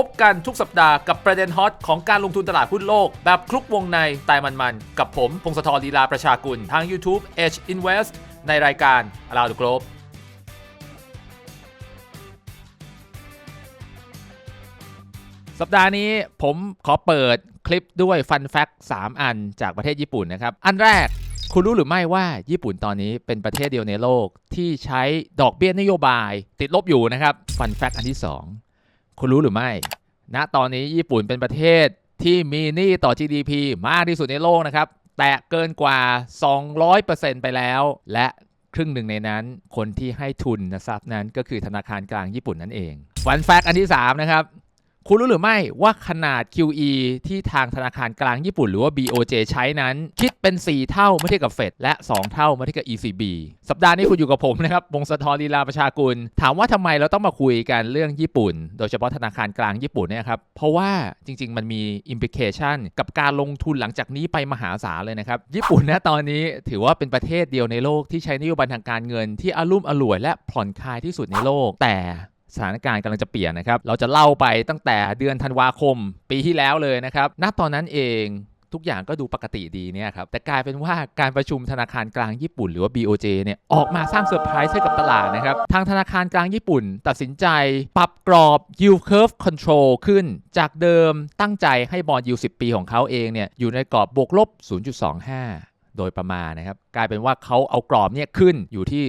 พบกันทุกสัปดาห์กับประเด็นฮอตของการลงทุนตลาดหุ้นโลก แบบคลุกวงในตายมันๆ กับผมพงศธรลีลาประชากุล ทาง YouTube Edge Invest ในรายการ Around the Globe สัปดาห์นี้ผมขอเปิดคลิปด้วยฟันแฟกต์3อันจากประเทศญี่ปุ่นนะครับ อันแรกคุณรู้หรือไม่ว่าญี่ปุ่นตอนนี้เป็นประเทศเดียวในโลกที่ใช้ดอกเบี้ยนโยบายติดลบอยู่นะครับ ฟันแฟกต์อันที่ 2 คุณรู้หรือไม่ ณ ตอนนี้ญี่ปุ่นเป็นประเทศที่มีหนี้ต่อ GDP มากที่สุดในโลกนะครับ แตะเกินกว่า 200%ไปแล้ว และครึ่งหนึ่งในนั้นคนที่ให้ทุนนะครับนั้นก็คือธนาคารกลางญี่ปุ่นนั่นเองวันแฟกต์อันที่ 3 นะครับ คุณรู้หรือไม่ว่าขนาด QE ที่ทางธนาคารกลางญี่ปุ่นหรือว่า BOJ ใช้นั้น คิดเป็น 4 เท่าเมื่อเทียบกับเฟดและ 2 เท่าเมื่อเทียบกับ ECB สัปดาห์นี้คุณอยู่กับผมนะครับวงศธรลีลาประชากุล ถามว่าทำไมเราต้องมาคุยกันเรื่องญี่ปุ่น โดยเฉพาะธนาคารกลางญี่ปุ่นเนี่ยครับ เพราะว่าจริง ๆ มันมี implication กับการลงทุนหลังจากนี้ไปมหาศาลเลยนะครับ ญี่ปุ่นนะตอนนี้ถือว่าเป็นประเทศเดียวในโลกที่ใช้นโยบายทางการเงินที่อารุ่มอร่วยและผ่อนคลายที่สุดในโลกแต่ สถานการณ์กำลังจะเปลี่ยนนะครับ เราจะเล่าไปตั้งแต่เดือนธันวาคมปีที่แล้วเลยนะครับ ณ ตอนนั้นเองทุกอย่างก็ดูปกติดีเนี่ยครับ แต่กลายเป็นว่าการประชุมธนาคารกลางญี่ปุ่น หรือว่า BOJ เนี่ยออกมาสร้างเซอร์ไพรส์ให้กับตลาดนะครับ ทางธนาคารกลางญี่ปุ่น ตัดสินใจปรับกรอบ yield curve control ขึ้น จากเดิมตั้งใจให้บอลยู10 ปีของเขาเองเนี่ยอยู่ในกรอบบวกลบ 0.25 โดยประมาณนะครับ กลายเป็นว่าเขาเอากรอบเนี่ยขึ้นอยู่ที่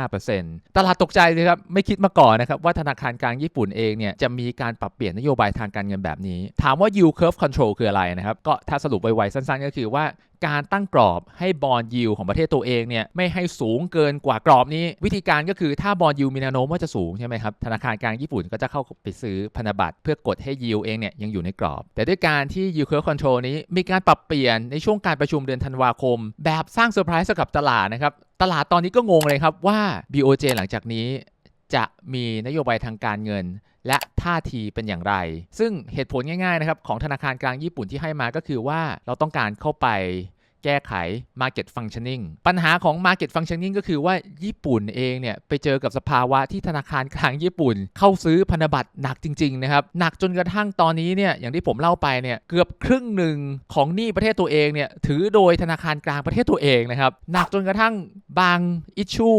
0.5%ตลาดตกใจเลยครับ ไม่คิดมาก่อนนะครับ ว่าธนาคารกลางญี่ปุ่นเองเนี่ยจะมีการปรับเปลี่ยนนโยบายทางการเงินแบบนี้ ถามว่า yield curve control คืออะไรนะครับ ก็ถ้าสรุปไวๆสั้นๆ ก็คือว่าการตั้งกรอบให้บอลยิวของประเทศตัวเองเนี่ยไม่ให้สูงเกินกว่ากรอบนี้ วิธีการก็คือถ้าบอลยิวมีแนวโน้มว่าจะสูงใช่ไหมครับธนาคารกลางญี่ปุ่นก็จะเข้าไปซื้อพันธบัตรเพื่อกดให้ยิวเองเนี่ยยังอยู่ในกรอบ แต่ด้วยการที่ yield curve control นี้มีการปรับเปลี่ยนในช่วงการประชุมเดือนธันวาคม แบบสร้างเซอร์ไพรส์กับตลาดนะครับ ตลาดตอนนี้ก็งงเลยครับว่า BOJ หลังจากนี้จะมีนโยบายทางการเงิน และท่าทีเป็นอย่างไร ซึ่งเหตุผลง่ายๆนะครับของธนาคารกลางญี่ปุ่นที่ให้มาก็คือว่าเราต้องการเข้าไป แก้ไข Market Functioning ปัญหาของ Market Functioning ก็คือว่าญี่ปุ่นเองเนี่ยไปเจอกับสภาวะที่ธนาคารกลางญี่ปุ่น เข้าซื้อพันธบัตรหนักจริงๆนะครับหนักจนกระทั่งตอนนี้เนี่ยอย่างที่ผมเล่าไปเนี่ยเกือบครึ่งหนึ่งของหนี้ประเทศตัวเองเนี่ยถือโดยธนาคารกลางประเทศตัวเองนะครับหนักจนกระทั่งบางอิชชู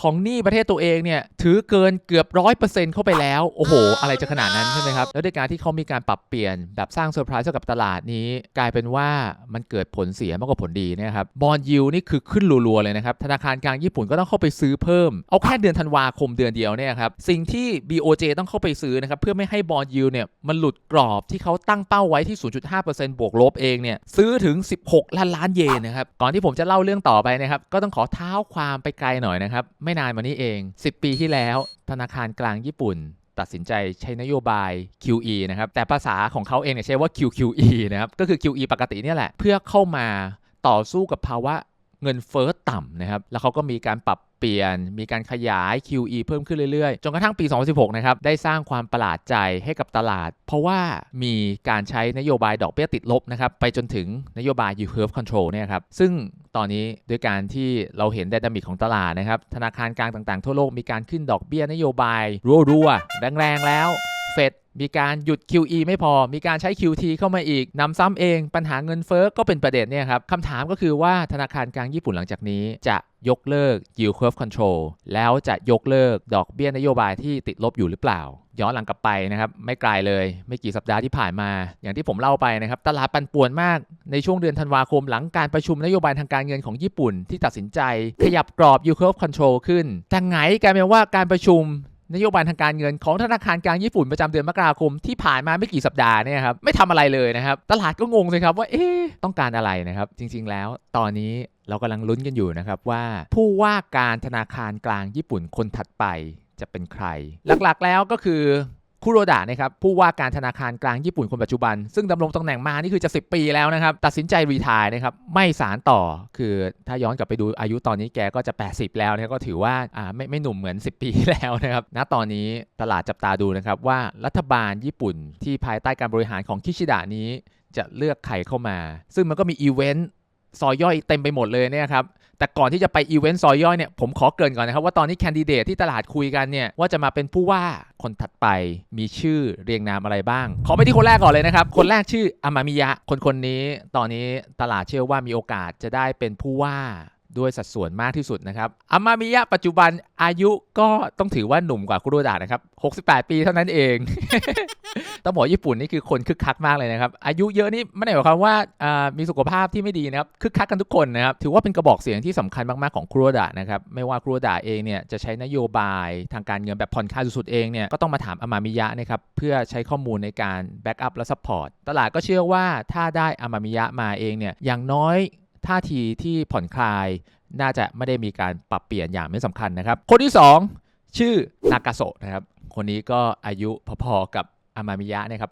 ของหนี้ประเทศตัวเองเนี่ยถือเกินเกือบร้อยเปอร์เซ็นต์เข้าไปแล้ว โอ้โห อะไรจะขนาดนั้นใช่ไหมครับ แล้วด้วยการที่เขามีการปรับเปลี่ยนแบบสร้างเซอร์ไพรส์กับตลาดนี้ กลายเป็นว่ามันเกิดผลเสียมากกว่าผลดีนี่ยครับบอลยิวนี่คือขึ้นรัวๆเลยนะครับ ธนาคารกลางญี่ปุ่นก็ต้องเข้าไปซื้อเพิ่ม เอาแค่เดือนธันวาคมเดือนเดียวเนี่ยครับสิ่งที่ BOJ ต้องเข้าไปซื้อนะครับเพื่อไม่ให้บอลยิวเนี่ยมันหลุดกรอบที่เขาตั้งเป้าไว้ที่ 0.5%บวกลบเองเนี่ยซื้อถึง 16 ล้านล้านเยนนะครับก่อนที่ผมจะเล่าเรื่องต่อไปนะครับก็ต้องขอเท้าความไปไกลหน่อยนะครับไม่นานมานี้เอง 10 ปีที่แล้ว ธนาคารกลางญี่ปุ่น ตัดสินใจใช้นโยบาย QE นะครับ แต่ภาษาของเขาเองเนี่ยใช้ว่า QQE นะครับ ก็คือ QE ปกติเนี่ยแหละ เพื่อเข้ามาต่อสู้กับภาวะ เงินเฟ้อต่ำนะครับ แล้วเขาก็มีการปรับเปลี่ยน มีการขยาย QE เพิ่มขึ้นเรื่อยๆ จนกระทั่งปี 2016 นะครับ ได้สร้างความประหลาดใจให้กับตลาด เพราะว่ามีการใช้นโยบายดอกเบี้ยติดลบนะครับ ไปจนถึงนโยบาย yield curve control เนี่ยครับ ซึ่งตอนนี้ด้วยการที่เราเห็นไดนามิกของตลาดนะครับ ธนาคารกลางต่างๆ ทั่วโลกมีการขึ้นดอกเบี้ยนโยบายรัวๆ แรงๆ แล้ว เฟดมีการหยุด QE ไม่พอ มีการใช้ QT เข้ามาอีกนำซ้ำเองปัญหาเงินเฟ้อก็เป็นประเด็นเนี่ยครับคำถามก็คือว่าธนาคารกลางญี่ปุ่นหลังจากนี้ จะยกเลิก yield curve control แล้วจะยกเลิกดอกเบี้ยนโยบายที่ติดลบอยู่หรือเปล่า ย้อนหลังกลับไปนะครับ ไม่ไกลเลย ไม่กี่สัปดาห์ที่ผ่านมา อย่างที่ผมเล่าไปนะครับ ตลาดปั่นป่วนมากในช่วงเดือนธันวาคมหลังการประชุมนโยบายทางการเงินของญี่ปุ่นที่ตัดสินใจ ขยับกรอบ yield curve control ขึ้นแต่ไงกลายเป็นว่าการประชุม นโยบายทางการเงินของธนาคารกลางญี่ปุ่นประจำเดือนมกราคมที่ผ่านมาไม่กี่สัปดาห์เนี่ยครับไม่ทำอะไรเลยนะครับ ตลาดก็งงเลยครับว่าเอ๊ะต้องการอะไรนะครับ จริง ๆ แล้วตอนนี้เรากำลังลุ้นกันอยู่นะครับว่าผู้ว่าการธนาคารกลางญี่ปุ่นคนถัดไปจะเป็นใคร หลักๆแล้วก็คือ คุโรดะนะครับผู้ว่าการธนาคารกลางญี่ปุ่นคนปัจจุบัน ซึ่งดำรงตำแหน่งมานี่คือจะ 10 ปีแล้วนะครับตัดสินใจรีทายนะครับไม่สารต่อคือถ้าย้อนกลับไปดูอายุตอนนี้แกก็จะ 80 แล้วนี่ยก็ถือว่าอ่าไม่ไม่หนุ่มเหมือน 10 ปีแล้วนะครับณตอนนี้ตลาดจับตาดูนะครับว่ารัฐบาลญี่ปุ่นที่ภายใต้การบริหารของคิชิดะนี้จะเลือกใครเข้ามา ซึ่งมันก็มีอีเวนต์ซอยย่อยเต็มไปหมดเลยเนี่ยครับ แต่ก่อนที่จะไปอีเวนต์ซอยย่อยเนี่ยผมขอเกริ่นก่อนนะครับว่าตอนนี้แคนดิเดตที่ตลาดคุยกันเนี่ยว่าจะมาเป็นผู้ว่าคนถัดไปมีชื่อเรียงนามอะไรบ้าง ขอไปที่คนแรกก่อนเลยนะครับ คนแรกชื่ออามามิยะ คนคนนี้ตอนนี้ตลาดเชื่อว่ามีโอกาสจะได้เป็นผู้ว่า ด้วยสัดส่วนมากที่สุดนะครับอามามิยะปัจจุบันอายุก็ต้องถือว่าหนุ่มกว่าคุโรดะนะครับ 68 ปีเท่านั้นเอง ต้องบอกญี่ปุ่นนี่คือคนคึกคักมากเลยนะครับ อายุเยอะนี่ไม่ได้หมายความว่าามีสุขภาพที่ไม่ดีนะครับ คึกคักกันทุกคนนะครับ ถือว่าเป็นกระบอกเสียงที่สำคัญมาก ๆ ของคุโรดะนะครับ ไม่ว่าคุโรดะเองเนี่ยจะใช้นโยบายทางการเงินแบบผ่อนคลายสุดๆเองเนี่ย ก็ต้องมาถามอามามิยะนะครับ เพื่อใช้ข้อมูลในการแบ็กอัพและซัพพอร์ต ตลาดก็เชื่อว่าถ้าได้อามามิยะมาเองเนี่ย อย่างน้อย ท่าทีที่ผ่อนคลาย น่าจะไม่ได้มีการปรับเปลี่ยนอย่างไม่สำคัญนะครับ คนที่ 2 ชื่อนากาโซะนะครับ คนนี้ก็อายุพอๆกับอามามิยะนะครับ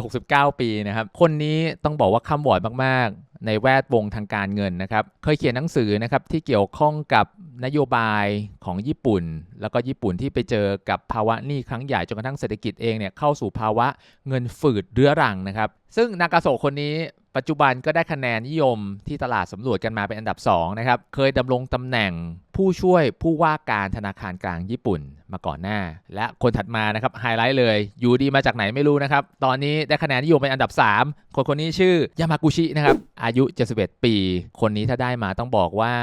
68-69 ปีนะครับ คนนี้ต้องบอกว่าคำวอดมากๆ ในแวดวงทางการเงินนะครับ เคยเขียนหนังสือนะครับที่เกี่ยวข้องกับนโยบายของญี่ปุ่น แล้วก็ญี่ปุ่นที่ไปเจอกับภาวะหนี้ครั้งใหญ่จนกระทั่งเศรษฐกิจเองเนี่ยเข้าสู่ภาวะเงินฝืดเรื้อรังนะครับ ซึ่งนากาโซะคนนี้ปัจจุบันก็ได้คะแนนนิยมที่ตลาดสำรวจกันมาเป็นอันดับ2นะครับ เคยดำรงตำแหน่งผู้ช่วยผู้ว่าการธนาคารกลางญี่ปุ่นมาก่อนหน้า และคนถัดมานะครับไฮไลท์เลย อยู่ดีมาจากไหนไม่รู้นะครับ ตอนนี้ได้คะแนนนิยมเป็นอันดับ 3 คนคนนี้ชื่อยามากุชินะครับ อาายุ 71 ปี คนนี้ถ้าได้มาต้องบอกว่า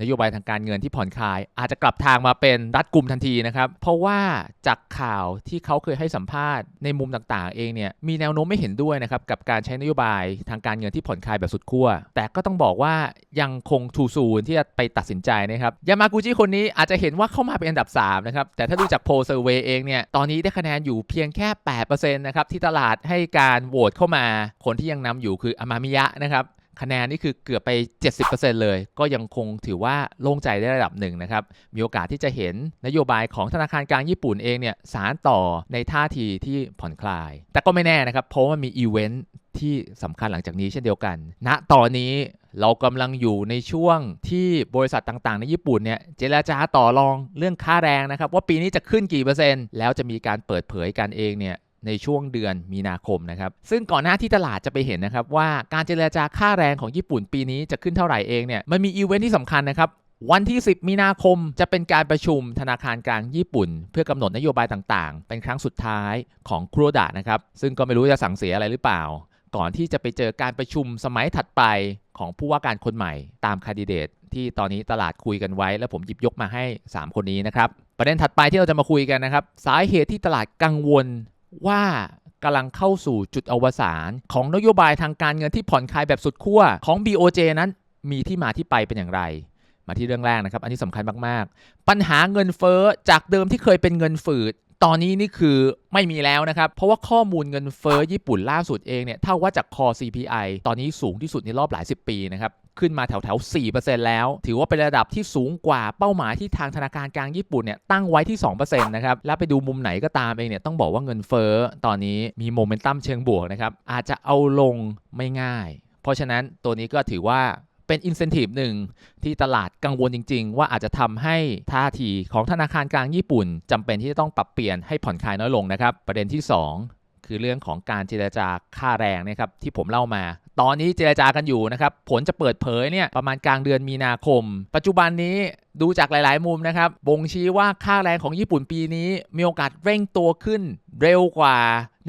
นโยบายทางการเงินที่ผ่อนคลาย อาจจะกลับทางมาเป็นรัดกลุ่มทันทีนะครับ เพราะว่าจากข่าวที่เขาเคยให้สัมภาษณ์ในมุมต่างๆ เองเนี่ยมีแนวโน้มไม่เห็นด้วยนะครับกับการใช้นโยบายทางการเงินที่ผ่อนคลายแบบสุดขั้วแต่ก็ต้องบอกว่ายังคงทูซูนที่จะไปตัดสินใจนะครับยามากุจิคนนี้อาจจะเห็นว่าเข้ามาเป็นอันดับ3นะครับแต่ถ้าดูจากโพลเซอร์เวยเองเนี่ยตอนนี้ได้คะแนนอยู่เพียงแค่8%นะครับที่ตลาดให้การโหวตเข้ามาคนที่ยังนำอยู่คืออามามิยะนะครับ คะแนนนี่คือเกือบไป 70%เลย ก็ยังคงถือว่าโล่งใจได้ระดับหนึ่งนะครับ มีโอกาสที่จะเห็นนโยบายของธนาคารกลางญี่ปุ่นเองเนี่ยสารต่อในท่าทีที่ผ่อนคลาย แต่ก็ไม่แน่นะครับ เพราะว่ามีอีเวนท์ที่สำคัญหลังจากนี้เช่นเดียวกัน ณ ตอนนี้เรากำลังอยู่ในช่วงที่บริษัทต่างๆ ในญี่ปุ่นเนี่ยเจรจาต่อรองเรื่องค่าแรงนะครับ ว่าปีนี้จะขึ้นกี่เปอร์เซ็นต์ แล้วจะมีการเปิดเผยกันเองเนี่ย ในช่วงเดือนมีนาคมนะครับ ซึ่งก่อนหน้าที่ตลาดจะไปเห็นนะครับว่าการเจรจาค่าแรงของญี่ปุ่นปีนี้จะขึ้นเท่าไหร่เองเนี่ยมันมีอีเวนท์ที่สำคัญนะครับวันที่ 10 มีนาคมจะเป็นการประชุมธนาคารกลางญี่ปุ่น เพื่อกำหนดนโยบายต่างๆ เป็นครั้งสุดท้ายของครัวดะนะครับ ซึ่งก็ไม่รู้จะสั่งเสียอะไรหรือเปล่า ก่อนที่จะไปเจอการประชุมสมัยถัดไปของผู้ว่าการคนใหม่ตามคนดิเดต ที่ตอนนี้ตลาดคุยกันไว้ แล้วผมหยิบยกมาให้ 3 คนนี้นะครับ ประเด็นถัดไปที่เราจะมาคุยกันนะครับ สาเหตุที่ตลาดกังวล ว่ากำลังเข้าสู่จุดอวสานของนโยบายทางการเงินที่ผ่อนคลายแบบสุดขั้วของ BOJ นั้นมีที่มาที่ไปเป็นอย่างไร มาที่เรื่องแรกนะครับ อันนี้สำคัญมาก ๆ ปัญหาเงินเฟ้อจากเดิมที่เคยเป็นเงินฝืด ตอนนี้นี่คือไม่มีแล้วนะครับ เพราะว่าข้อมูลเงินเฟ้อญี่ปุ่นล่าสุดเองเนี่ยเท่าว่าจากคอ CPI ตอนนี้สูงที่สุดในรอบหลายสิบปีนะครับขึ้นมาแถวแถวๆ 4%แล้ว ถือว่าเป็นระดับที่สูงกว่าเป้าหมายที่ทางธนาคารกลางญี่ปุ่นเนี่ยตั้งไว้ที่ 2%นะครับ แล้วไปดูมุมไหนก็ตามเองเนี่ยต้องบอกว่าเงินเฟ้อตอนนี้มีโมเมนตัมเชิงบวกนะครับ อาจจะเอาลงไม่ง่าย เพราะฉะนั้นตัวนี้ก็ถือว่า เป็นอินเซนティブหนึ่ง ที่ตลาดกังวลจริง ๆ ว่าอาจจะทำให้ท่าทีของธนาคารกลางญี่ปุ่นจำเป็นที่จะต้องปรับเปลี่ยนให้ผ่อนคลายน้อยลงนะครับ ประเด็นที่ 2 คือเรื่องของการเจรจาค่าแรงนะครับที่ผมเล่ามา ตอนนี้เจรจากันอยู่นะครับผลจะเปิดเผยเนี่ยประมาณกลางเดือนมีนาคม ปัจจุบันนี้ดูจากหลาย ๆ มุมนะครับ บ่งชี้ว่าค่าแรงของญี่ปุ่นปีนี้ มีโอกาสเร่งตัวขึ้นเร็วกว่า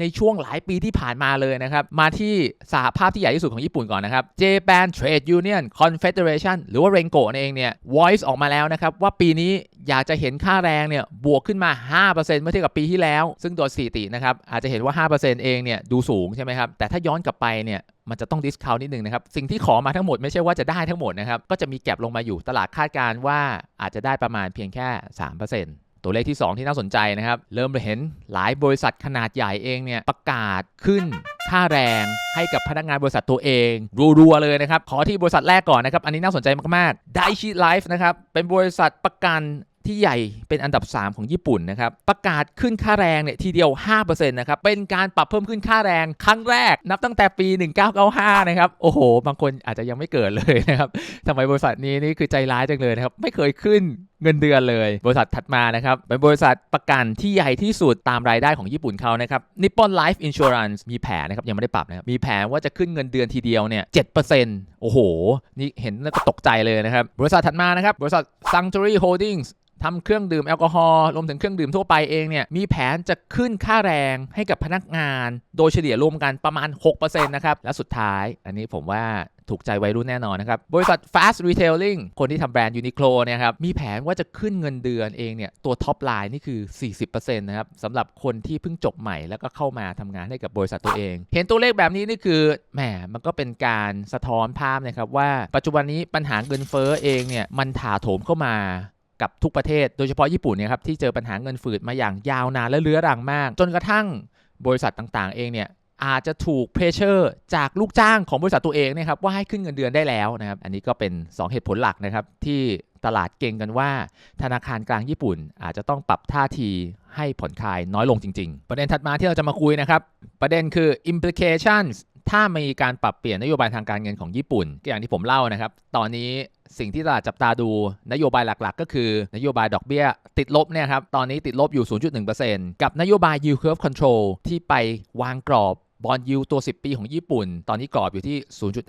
ในช่วงหลายปีที่ผ่านมาเลยนะครับ มาที่สหภาพที่ใหญ่ที่สุดของญี่ปุ่นก่อนนะครับ Japan Trade Union Confederation หรือว่า RENGO นั่นเองเนี่ย voice ออกมาแล้วนะครับ ว่าปีนี้ อยากจะเห็นค่าแรงเนี่ยบวกขึ้นมา 5%เมื่อเทียบกับปีที่แล้ว ซึ่งโดยสถิตินะครับอาจจะเห็นว่า 5%เองเนี่ยดูสูงใช่ไหมครับแต่ถ้าย้อนกลับไปเนี่ยมันจะต้องดิสคาวนิดนึงนะครับ สิ่งที่ขอมาทั้งหมดไม่ใช่ว่าจะได้ทั้งหมดนะครับ ก็จะมีแก็บลงมาอยู่ตลาดคาดการณ์ว่าอาจจะได้ประมาณเพียงแค่ 3%ตัวเลขที่ 2 ที่น่าสนใจนะครับ เริ่มเห็นหลายบริษัทขนาดใหญ่เองเนี่ยประกาศขึ้นค่าแรงให้กับพนักงานบริษัทตัวเองรัวๆเลยนะครับ ขอที่บริษัทแรกก่อนนะครับ อันนี้น่าสนใจมากๆ Daiichi Life นะครับเป็นบริษัทประกัน ที่ใหญ่เป็นอันดับ 3 ของญี่ปุ่นนะครับ ประกาศขึ้นค่าแรงเนี่ยทีเดียว 5%นะครับ เป็นการปรับเพิ่มขึ้นค่าแรงครั้งแรกนับตั้งแต่ปี 1995 นะครับ โอ้โห บางคนอาจจะยังไม่เกิดเลยนะครับทำไมบริษัทนี้นี่คือใจร้ายจังเลยนะครับ ไม่เคยขึ้นเงินเดือนเลย บริษัทถัดมานะครับเป็นบริษัทประกันที่ใหญ่ที่สุดตามรายได้ของญี่ปุ่นเขานะครับ Nippon Life Insurance มีแผนนะครับยังไม่ได้ปรับนะครับมีแผนว่าจะขึ้นเงินเดือนทีเดียวเนี่ย7%โอ้โห นี่เห็นแล้วก็ตกใจเลยนะครับ บริษัทถัดมานะครับ บริษัท Sanctuary Holdings ทำเครื่องดื่มแอลกอฮอล์รวมถึงเครื่องดื่มทั่วไปเองเนี่ยมีแผนจะขึ้นค่าแรงให้กับพนักงาน โดยเฉลี่ยรวมกันประมาณ 6%นะครับและสุดท้าย อันนี้ผมว่า ถูกใจวัยรุ่นแน่นอนนะครับ บริษัท Fast Retailing คนที่ทำแบรนด์ Uniqlo เนี่ยครับ มีแผนว่าจะขึ้นเงินเดือนเองเนี่ย ตัวท็อปไลน์นี่คือ 40%นะครับสำหรับคนที่เพิ่งจบใหม่แล้วก็เข้ามาทำงานให้กับบริษัทตัวเอง เห็นตัวเลขแบบนี้นี่คือแหมมันก็เป็นการสะท้อนภาพนะครับว่าปัจจุบันนี้ปัญหาเงินเฟ้อเองเนี่ยมันถาโถมเข้ามากับทุกประเทศ โดยเฉพาะญี่ปุ่นเนี่ยครับที่เจอปัญหาเงินฝืดมาอย่างยาวนานและเรื้อรังมาก จนกระทั่งบริษัทต่างๆ เองเนี่ย อาจจะถูกเพรสเชอร์จากลูกจ้างของบริษัทตัวเองเนะครับว่าให้ขึ้นเงินเดือนได้แล้วนะครับ อันนี้ก็เป็น 2 เหตุผลหลักนะครับที่ตลาดเก่งกันว่า ธนาคารกลางญี่ปุ่น อาจจะต้องปรับท่าทีให้ผ่อนคลายน้อยลงจริง ๆ ประเด็นถัดมาที่เราจะมาคุยนะครับ ประเด็นคือ implications ถ้ามีการปรับเปลี่ยนนโยบายทางการเงินของญี่ปุ่น อย่างที่ผมเล่านะครับ ตอนนี้สิ่งที่ตลาดจับตาดูนโยบายหลักๆ ก็คือนโยบายดอกเบี้ย ติดลบเนี่ยครับ ตอนนี้ติดลบอยู่ 0.1%กับนโยบาย yield curve control ที่ไปวางกรอบ บอลยูตัว 10 ปีของญี่ปุ่น ตอนนี้กรอบอยู่ที่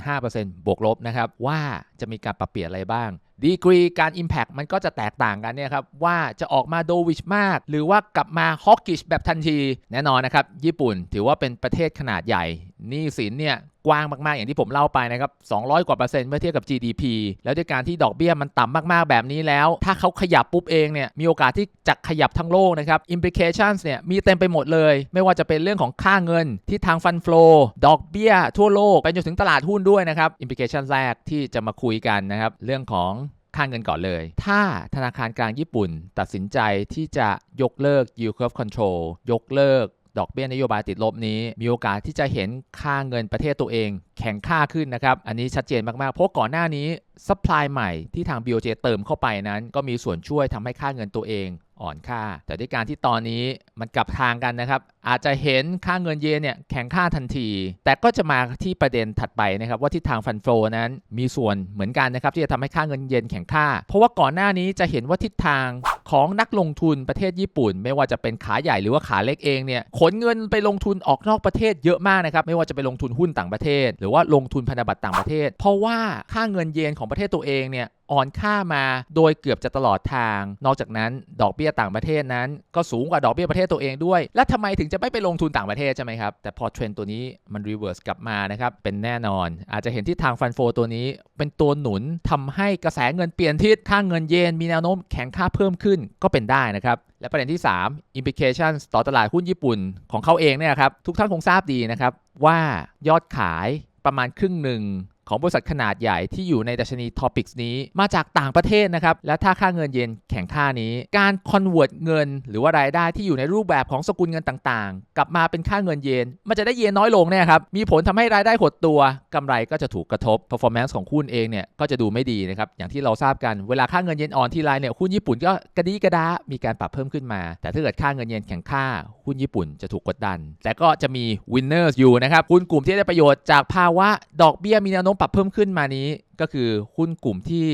0.5%บวกลบนะครับ ว่าจะมีการปรับเปลี่ยนอะไรบ้าง ดีกรีการ Impact มันก็จะแตกต่างกันเนี่ยครับว่าจะออกมาโดวิชมาก หรือว่ากลับมาฮอกกิชแบบทันที แน่นอนนะครับ ญี่ปุ่นถือว่าเป็นประเทศขนาดใหญ่นี้สินเนี่ยกว้างมาก ๆ อย่างที่ผมเล่าไปนะครับ 200 กว่าเปอร์เซ็นต์เมื่อเทียบกับ GDP แล้วด้วยการที่ดอกเบี้ยมันต่ำมาก ๆ แบบนี้แล้ว ถ้าเขาขยับปุ๊บเองเนี่ย มีโอกาสที่จะขยับทั้งโลกนะครับ implications เนี่ย มีเต็มไปหมดเลย ไม่ว่าจะเป็นเรื่องของค่าเงินที่ทางฟันฟลอดอกเบี้ยทั่วโลก ไปจนถึงตลาดหุ้นด้วยนะครับ implications แรกที่จะมาคุยกันนะครับ เรื่องของ ค่าเงินก่อนเลย ถ้าธนาคารกลางญี่ปุ่นตัดสินใจที่จะยกเลิก yield curve control ยกเลิกดอกเบี้ยนโยบายติดลบนี้ มีโอกาสที่จะเห็นค่าเงินประเทศตัวเอง แข็งค่าขึ้นนะครับ อันนี้ชัดเจนมาก ๆ เพราะก่อนหน้านี้ซัพพลายใหม่ที่ทาง BOJ เติมเข้าไปนั้น ก็มีส่วนช่วยทำให้ค่าเงินตัวเอง อ่อนค่า แต่ด้วยการที่ตอนนี้มันกลับทางกันนะครับ อาจจะเห็นค่าเงินเยนเนี่ยแข็งค่าทันที แต่ก็จะมาที่ประเด็นถัดไปนะครับว่าทิศทางฟันโฟนั้นมีส่วนเหมือนกันนะครับที่จะทำให้ค่าเงินเยนแข็งค่า เพราะว่าก่อนหน้านี้จะเห็นว่าทิศทาง ของนักลงทุนประเทศญี่ปุ่น ไม่ว่าจะเป็นขาใหญ่หรือว่าขาเล็กเองเนี่ยขนเงินไปลงทุนออกนอกประเทศเยอะมากนะครับไม่ว่าจะไปลงทุนหุ้นต่างประเทศ หรือว่าลงทุนพันธบัตรต่างประเทศ เพราะว่าค่าเงินเยนของประเทศตัวเองเนี่ยอ่อนค่ามาโดยเกือบจะตลอดทาง นอกจากนั้นดอกเบี้ยต่างประเทศนั้น ก็สูงกว่าดอกเบี้ยประเทศตัวเองด้วย และทำไมถึงจะไม่ไปลงทุนต่างประเทศใช่ไหมครับ แต่พอเทรนตัวนี้มันรีเวิร์สกลับมานะครับ เป็นแน่นอน อาจจะเห็นที่ทางฟันโฟตัวนี้ เป็นตัวหนุนทำให้กระแสเงินเปลี่ยนทิศค่าเงินเยนมีแนวโน้มแข็งค่าเพิ่มขึ้นก็เป็นได้นะครับ และประเด็นที่ 3 implications ต่อตลาดหุ้นญี่ปุ่นของเขาเองเนี่ยครับทุกท่านคงทราบดีนะครับว่ายอดขายประมาณครึ่งหนึ่ง ของบริษัทขนาดใหญ่ที่อยู่ในดัชนี Topics นี้มาจากต่างประเทศนะครับ และถ้าค่าเงินเยนแข็งค่านี้ การ convert เงิน หรือว่ารายได้ที่อยู่ในรูปแบบของสกุลเงินต่างๆ กลับมาเป็นค่าเงินเยน มันจะได้เยนน้อยลงเนี่ยครับ มีผลทำให้รายได้หดตัวกำไรก็จะถูกกระทบ performance ของหุ้นเองเนี่ยก็จะดูไม่ดีนะครับ อย่างที่เราทราบกัน เวลาค่าเงินเยนอ่อนทีไรเนี่ยหุ้นญี่ปุ่นก็กระดีกระดา มีการปรับเพิ่มขึ้นมา แต่ถ้าเกิดค่าเงินเยนแข็งค่าหุ้นญี่ปุ่นจะถูกกดดัน แต่ก็จะมี winners อยู่นะครับหุ้นกลุ่มที่ได้ประโยชน์จากภาวะดอกเบี้ยมีแนวโน้มปรับเพิ่มขึ้นมานี้ก็คือหุ้นกลุ่มที่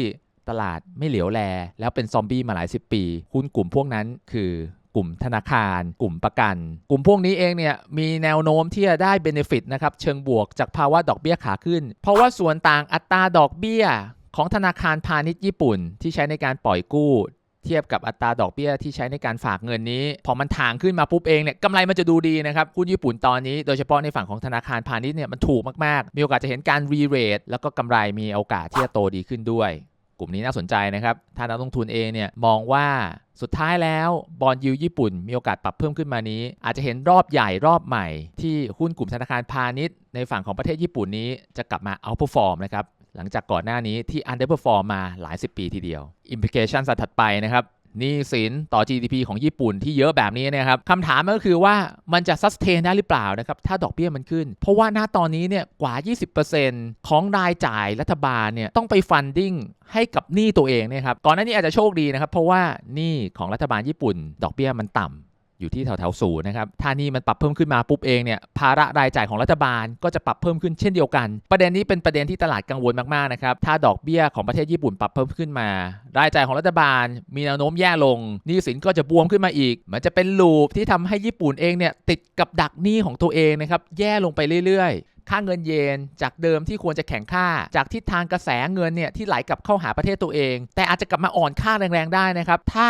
ตลาดไม่เหลียวแล แล้วเป็นซอมบี้มาหลายสิบปี หุ้นกลุ่มพวกนั้นคือกลุ่มธนาคาร กลุ่มประกัน กลุ่มพวกนี้เองเนี่ยมีแนวโน้มที่จะได้เบนฟิตนะครับเชิงบวกจากภาวะดอกเบี้ยขาขึ้น เพราะว่าส่วนต่างอัตราดอกเบี้ยของธนาคารพาณิชย์ญี่ปุ่นที่ใช้ในการปล่อยกู้ เทียบกับอัตราดอกเบี้ยที่ใช้ในการฝากเงินนี้ พอมันทางขึ้นมาปุ๊บเองเนี่ยกำไรมันจะดูดีนะครับหุ้นญี่ปุ่นตอนนี้โดยเฉพาะในฝั่งของธนาคารพาณิชย์เนี่ยมันถูกมากๆ มีโอกาสจะเห็นการรีเรทแล้วก็กำไรมีโอกาสที่จะโตดีขึ้นด้วย กลุ่มนี้น่าสนใจนะครับถ้านักลงทุนเองเนี่ยมองว่าสุดท้ายแล้วบอลยูญี่ปุ่นมีโอกาสปรับเพิ่มขึ้นมานี้ อาจจะเห็นรอบใหญ่รอบใหม่ ที่หุ้นกลุ่มธนาคารพาณิชย์ในฝั่งของประเทศญี่ปุ่นนี้จะกลับมาเอาพอฟอร์มนะครับ หลังจากก่อนหน้านี้ที่ underperform มาหลายสิบปีทีเดียว implication สัถัดไปนะครับหนี้สินต่อ GDP ของญี่ปุ่นที่เยอะแบบนี้นะครับคำถามก็คือว่ามันจะ sustain ได้หรือเปล่านะครับ ถ้าดอกเบี้ยมันขึ้น เพราะว่าหน้าตอนนี้เนี่ยกว่า 20%ของรายจ่ายรัฐบาลเนี่ยต้องไป funding ให้กับหนี้ตัวเองเนี่ยครับก่อนหน้านี้อาจจะโชคดีนะครับ เพราะว่าหนี้ของรัฐบาลญี่ปุ่น ดอกเบี้ยมันต่ำ อยู่ที่แถวๆศูนย์นะครับถ้านี่มันปรับเพิ่มขึ้นมาปุ๊บเองเนี่ยภาระรายจ่ายของรัฐบาลก็จะปรับเพิ่มขึ้นเช่นเดียวกัน ประเด็นนี้เป็นประเด็นที่ตลาดกังวลมากๆนะครับถ้าดอกเบี้ยของประเทศญี่ปุ่นปรับเพิ่มขึ้นมา รายจ่ายของรัฐบาล มีแนวโน้มแย่ลงหนี้สินก็จะบวมขึ้นมาอีก มันจะเป็นลูปที่ทำให้ญี่ปุ่นเองเนี่ยติดกับดักหนี้ของตัวเองนะครับแย่ลงไปเรื่อยๆค่าเงินเยนจากเดิมที่ควรจะแข็งค่า จากทิศทางกระแสเงินเนี่ยที่ไหลกลับเข้าหาประเทศตัวเอง แต่อาจจะกลับมาอ่อนค่าแรงๆได้นะครับ ถ้า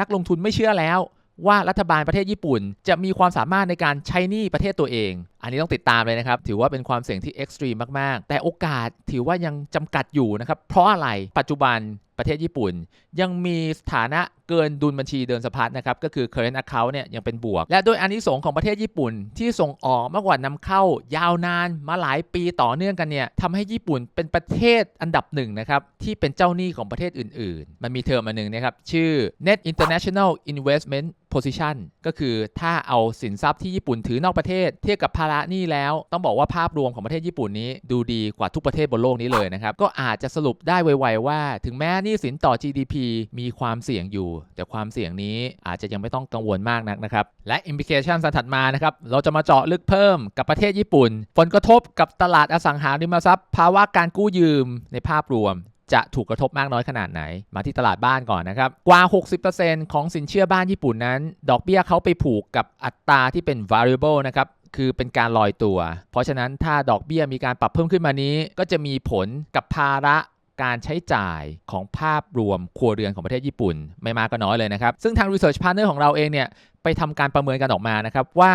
นักลงทุนไม่เชื่อแล้ว ว่ารัฐบาลประเทศญี่ปุ่น จะมีความสามารถในการใช้หนี้ประเทศตัวเอง อันนี้ต้องติดตามเลยนะครับ ถือว่าเป็นความเสี่ยงที่เอ็กซ์ตรีมมาก ๆ แต่โอกาสถือว่ายังจำกัดอยู่นะครับ เพราะอะไร ปัจจุบันประเทศญี่ปุ่น ยังมีสถานะ เกินดุลบัญชีเดินสะพัดนะครับก็คือ current account เนี่ยยังเป็นบวก และโดยอานิสงส์ของประเทศญี่ปุ่นที่ส่งออกมากกว่านำเข้ายาวนานมาหลายปีต่อเนื่องกันเนี่ยทำให้ญี่ปุ่นเป็นประเทศอันดับหนึ่งนะครับที่เป็นเจ้าหนี้ของประเทศอื่น ๆ มันมีเทอมอันหนึ่งนะครับชื่อ net international investment position ก็คือถ้าเอาสินทรัพย์ที่ญี่ปุ่นถือนอกประเทศ เทียบกับภาระหนี้แล้ว ต้องบอกว่าภาพรวมของประเทศญี่ปุ่นนี้ ดูดีกว่าทุกประเทศบนโลกนี้เลยนะครับ ก็อาจจะสรุปได้ไวๆว่า ถึงแม้หนี้สินต่อ GDP มีความเสี่ยงอยู่แต่ความเสี่ยงนี้อาจจะยังไม่ต้องกังวลมากนักนะครับ และ implication ถัดมานะครับ เราจะมาเจาะลึกเพิ่มกับประเทศญี่ปุ่น ผลกระทบกับตลาดอสังหาริมทรัพย์ ภาวะการกู้ยืมในภาพรวมจะถูกกระทบมากน้อยขนาดไหน มาที่ตลาดบ้านก่อนนะครับ กว่า 60%ของสินเชื่อบ้านญี่ปุ่นนั้น ดอกเบี้ยเขาไปผูกกับอัตราที่เป็น variable นะครับ คือเป็นการลอยตัว เพราะฉะนั้นถ้าดอกเบี้ยมีการปรับเพิ่มขึ้นมานี้ ก็จะมีผลกับภาระ การใช้จ่ายของภาพรวมครัวเรือนของประเทศญี่ปุ่น ไม่มากก็น้อยเลยนะครับ ซึ่งทาง Research Partner ของเราเองเนี่ยไปทำการประเมินกันออกมานะครับว่า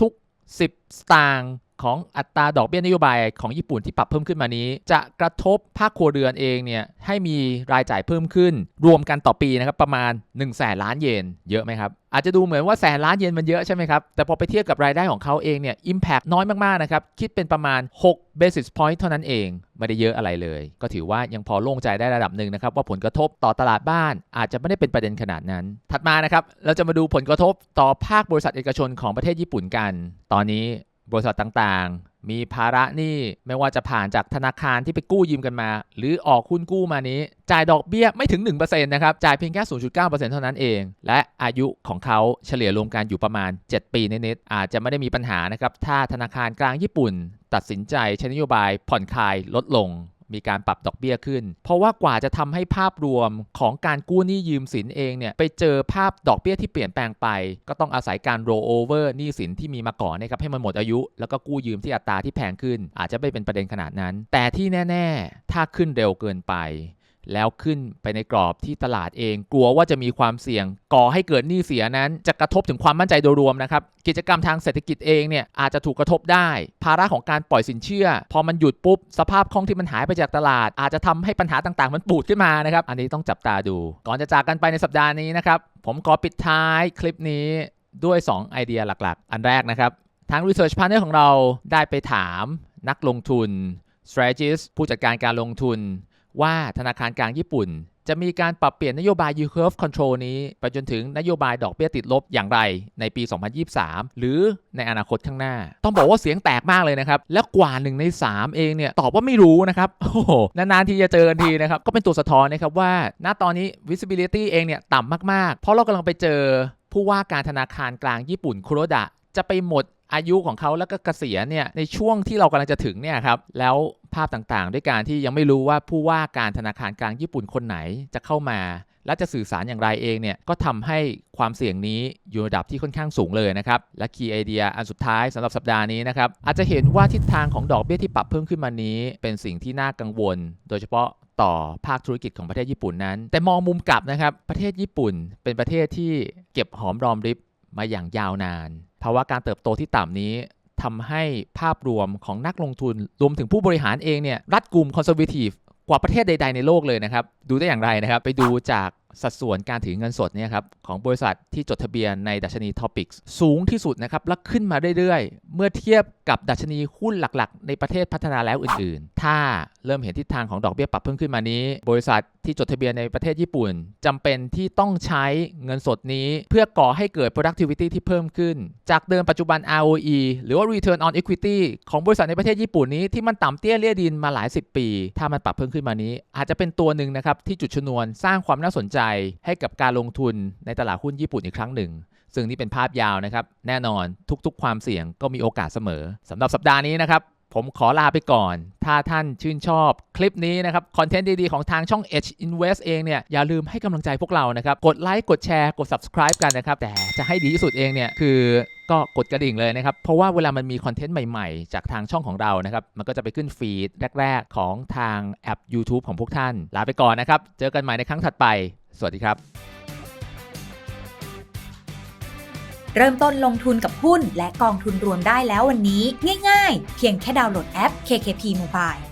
ทุกๆ 10 สตางค์ ของอัตราดอกเบี้ยนโยบายของญี่ปุ่นที่ปรับเพิ่มขึ้นมานี้ จะกระทบภาคครัวเรือนเองเนี่ยให้มีรายจ่ายเพิ่มขึ้น รวมกันต่อปีนะครับประมาณ1นึ่งแสนล้านเยนเยอะไหมครับอาจจะดูเหมือนว่าแสนล้านเยนมันเยอะใช่ไหมครับ แต่พอไปเทียบกับรายได้ของเขาเองเนี่ย impact น้อยมาก ๆ นะครับ คิดเป็นประมาณ 6 basis point เท่านั้นเอง ไม่ได้เยอะอะไรเลย ก็ถือว่ายังพอโล่งใจได้ระดับหนึ่งนะครับ ว่าผลกระทบต่อตลาดบ้านอาจจะไม่ได้เป็นประเด็นขนาดนั้น ถัดมานะครับ เราจะมาดูผลกระทบต่อภาคบริษัทเอกชนของประเทศญี่ปุ่นกัน ตอนนี้ บริษัทต่างๆ มีภาระหนี้ไม่ว่าจะผ่านจากธนาคารที่ไปกู้ยืมกันมา หรือออกหุ้นกู้มานี้ จ่ายดอกเบี้ยไม่ถึง 1%นะครับ จ่ายเพียงแค่ 0.9%เท่านั้นเอง และอายุของเขาเฉลี่ยรวมกันอยู่ประมาณ 7 ปีนิดๆอาจจะไม่ได้มีปัญหานะครับ ถ้าธนาคารกลางญี่ปุ่น ตัดสินใจใช้นโยบายผ่อนคลายลดลง มีการปรับดอกเบี้ยขึ้น เพราะว่ากว่าจะทำให้ภาพรวมของการกู้หนี้ยืมสินเองเนี่ยไปเจอภาพดอกเบี้ยที่เปลี่ยนแปลงไป ก็ต้องอาศัยการโรเวอร์หนี้สินที่มีมาก่อนนะครับให้มันหมดอายุ แล้วก็กู้ยืมที่อัตราที่แพงขึ้น อาจจะไม่เป็นประเด็นขนาดนั้น แต่ที่แน่ ๆ ถ้าขึ้นเร็วเกินไป แล้วขึ้นไปในกรอบที่ตลาดเอง กลัวว่าจะมีความเสี่ยง ก่อให้เกิดหนี้เสียนั้น จะกระทบถึงความมั่นใจโดยรวมนะครับกิจกรรมทางเศรษฐกิจเองเนี่ยอาจจะถูกกระทบได้ ภาระของการปล่อยสินเชื่อ พอมันหยุดปุ๊บ สภาพคล่องที่มันหายไปจากตลาด อาจจะทำให้ปัญหาต่างๆ มันปูดขึ้นมานะครับอันนี้ต้องจับตาดู ก่อนจะจากกันไปในสัปดาห์นี้นะครับผมขอปิดท้ายคลิปนี้ด้วย 2 ไอเดียหลักๆ อันแรกนะครับทาง Research Partner ของเราได้ไปถามนักลงทุน strategist ผู้จัดการการลงทุน ว่าธนาคารกลางญี่ปุ่น จะมีการปรับเปลี่ยนนโยบาย yield curve control นี้ ไปจนถึงนโยบายดอกเบี้ยติดลบอย่างไรในปี 2023 หรือในอนาคตข้างหน้า ต้องบอกว่าเสียงแตกมากเลยนะครับ และกว่า1ใน 3 เองเนี่ย ตอบว่าไม่รู้นะครับ โอ้โห นานๆ ทีจะเจอกันทีนะครับ ก็เป็นตัวสะท้อนนะครับว่า ณตอนนี้ visibility เองเนี่ยต่ำมากๆ เพราะเรากำลังไปเจอผู้ว่าการธนาคารกลางญี่ปุ่นคุโรดะจะไปหมด อายุของเขาแล้วก็เกษียณเนี่ยในช่วงที่เรากำลังจะถึงเนี่ยครับแล้วภาพต่างๆ ด้วยการที่ยังไม่รู้ว่าผู้ว่าการธนาคารกลางญี่ปุ่นคนไหนจะเข้ามา และจะสื่อสารอย่างไรเองเนี่ยก็ทำให้ความเสี่ยงนี้อยู่ระดับที่ค่อนข้างสูงเลยนะครับ และคีย์ไอเดียอันสุดท้ายสำหรับสัปดาห์นี้นะครับ อาจจะเห็นว่าทิศทางของดอกเบี้ยที่ปรับเพิ่มขึ้นมานี้ เป็นสิ่งที่น่ากังวล โดยเฉพาะต่อภาคธุรกิจของประเทศญี่ปุ่นนั้น แต่มองมุมกลับนะครับประเทศญี่ปุ่น เป็นประเทศที่เก็บหอมรอมริบมาอย่างยาวนาน ภาวะการเติบโตที่ต่ำนี้ทำให้ภาพรวมของนักลงทุนรวมถึงผู้บริหารเองเนี่ยรัดกลุ่มคอนเซอร์วทีฟกว่าประเทศใด ๆ ในโลกเลยนะครับ ดูได้อย่างไรนะครับ ไปดูจาก สัดส่วนการถือเงินสดเนี่ยครับของบริษัทที่จดทะเบียนในดัชนี Topics สูงที่สุดนะครับและขึ้นมาเรื่อยๆ เมื่อเทียบกับดัชนีหุ้นหลักๆ ในประเทศพัฒนาแล้วอื่นๆ ถ้าเริ่มเห็นทิศทางของดอกเบี้ยปรับเพิ่มขึ้นมานี้ บริษัทที่จดทะเบียนในประเทศญี่ปุ่นจำเป็นที่ต้องใช้เงินสดนี้ เพื่อก่อให้เกิด productivity ที่เพิ่มขึ้น จากเดิมปัจจุบัน ROE หรือว่า return on equity ของบริษัทในประเทศญี่ปุ่นนี้ที่มันต่ำเตี้ยเลี่ยดินมาหลาย 10 ปี ถ้ามันปรับเพิ่มขึ้นมานี้ อาจจะเป็นตัวหนึ่งนะครับที่จุดชนวนสร้างความน่าสนใจให้กับการลงทุนในตลาดหุ้นญี่ปุ่นอีกครั้งหนึ่ง ซึ่งนี่เป็นภาพยาวนะครับ แน่นอนทุกๆ ความเสี่ยงก็มีโอกาสเสมอสำหรับสัปดาห์นี้นะครับผมขอลาไปก่อน ถ้าท่านชื่นชอบคลิปนี้นะครับ คอนเทนต์ดี ๆ ของทางช่อง Edge Invest เองเนี่ย อย่าลืมให้กำลังใจพวกเรานะครับ กดไลค์ กดแชร์ กด subscribe กันนะครับ แต่จะให้ดีที่สุดเองเนี่ย คือก็กดกระดิ่งเลยนะครับ เพราะว่าเวลามันมีคอนเทนต์ใหม่ๆ จากทางช่องของเรานะครับ มันก็จะไปขึ้นฟีดแรก ๆ ของทางแอป YouTube ของพวกท่าน ลาไปก่อนนะครับ เจอกันใหม่ในครั้งถัดไป สวัสดีครับ เริ่มต้นลงทุนกับหุ้นและกองทุนรวมได้แล้ววันนี้ ง่ายๆ เพียงแค่ดาวน์โหลดแอป KKP Mobile